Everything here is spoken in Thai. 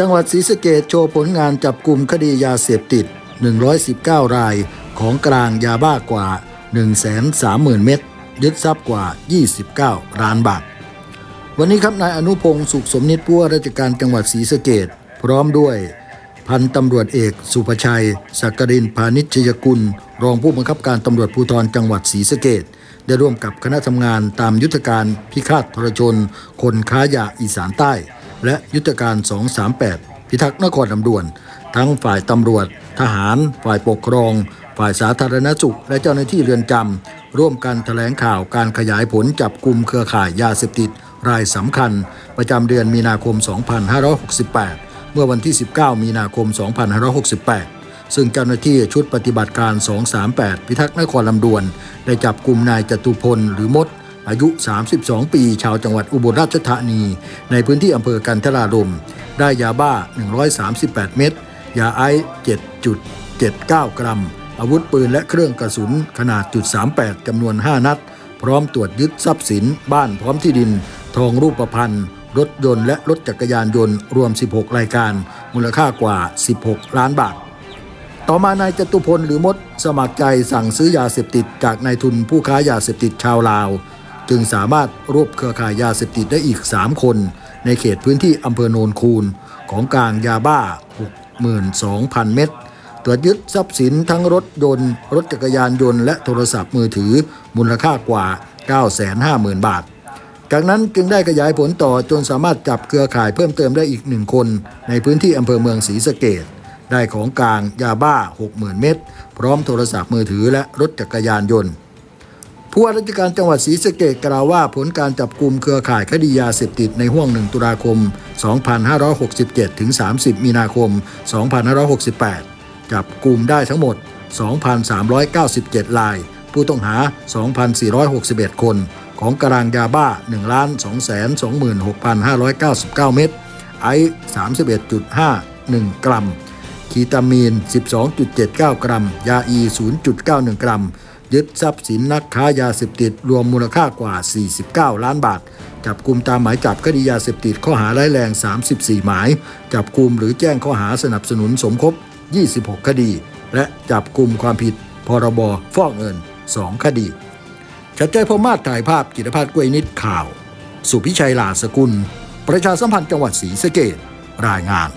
จังหวัดศรีสะเกดโชว์ผลงานจับกลุ่มคดียาเสพติด 119 ราย ของกลางยาบ้ากว่า 130,000 เม็ด ยึดทรัพย์กว่า 29 ล้านบาท วันนี้ครับนายอนุพงศ์สุขสมนิตผู้ว่าราชการจังหวัดศรีสะเกดพร้อมด้วย พันตำรวจเอกสุภชัยสักกรินพานิชยกุล รองผู้บังคับการตำรวจภูธรจังหวัดศรีสะเกดได้ร่วมกับคณะทำงานตามยุทธการพิฆาตทรชน คนค้ายาอีสานใต้ และยุทธการ 238 พิทักษ์นครลำดวน ทั้งฝ่ายตำรวจ ทหาร ฝ่ายปกครอง ฝ่ายสาธารณสุข และเจ้าหน้าที่เรือนจำร่วมกันแถลงข่าวการขยายผลจับกลุ่มเครือข่ายยาเสพติด รายสำคัญ ประจำเดือนมีนาคม 2568 เมื่อวันที่ 19 มีนาคม 2568ซึ่งเจ้าหน้าที่ชุดปฏิบัติการ 238 พิทักษ์นครลำดวน ได้จับกลุ่มนายจตุพลหรือมด อายุ 32 ปี ชาวจังหวัดอุบลราชธานี ในพื้นที่อำเภอกันทรารม ได้ยาบ้า 138 เม็ด ยาไอซ์7.79 กรัม อาวุธปืนและเครื่องกระสุนขนาดจุด38จำนวน 5 นัด พร้อมตรวจยึดทรัพย์สิน บ้านพร้อมที่ดิน ทองรูปพรรณรถยนต์และรถจักรยานยนต์รวม 16 รายการ มูลค่ากว่า 16 ล้านบาท ต่อมานายจตุพลหรือมดสมัครใจสั่งซื้อยาเสพติดจากนายทุนผู้ค้ายาเสพติดชาวลาว จึงสามารถรวบเครือข่ายยาเสพติดได้อีก 3 คน ในเขตพื้นที่อำเภอโนนคูน ของกลางยาบ้า 62,000 เม็ดตรวจยึดทรัพย์สินทั้งรถยนต์ รถจักรยานยนต์และโทรศัพท์มือถือมูลค่ากว่า 950,000 บาท จากนั้นจึงได้ขยายผลต่อจนสามารถจับเครือข่ายเพิ่มเติมได้อีกหนึ่งคน ในพื้นที่อำเภอเมืองศรีสะเกดได้ของกลางยาบ้า 60,000 เม็ดพร้อมโทรศัพท์มือถือและรถจักรยานยนต์ ผู้ว่าราชการจังหวัดศรีสะเกดกล่าวว่าผลการจับกลุ่มเครือข่ายคดียาเสพติดในห่วง 1 ตุลาคม 2567 ถึง 30 มีนาคม 2568 จับกลุ่มได้ทั้งหมด 2,397 ราย ผู้ต้องหา 2,461 คน ของกลางยาบ้า 1 2 2 6 5 9 9 เม็ด ไอซ์ 31.51 กรัม คีตามีน 12.79 กรัม ยาอี 0.91 กรัม ยึดทรัพย์สินนักค้ายาเสพติดรวมมูลค่ากว่า 49 ล้านบาท จับกลุ่มตามหมายจับคดียาเสพติดข้อหาร้ายแรง 34 หมาย จับกลุ่มหรือแจ้งข้อหาสนับสนุนสมคบ 26 คดี และจับกลุ่มความผิด พรบฟอกเงิน 2 คดี ชัดใจพมาศถ่ายภาพจิตพัฒน์กวยนิดข่าว สุพิชัยลาสกุล ประชาสัมพันธ์จังหวัดศรีสะเกดรายงาน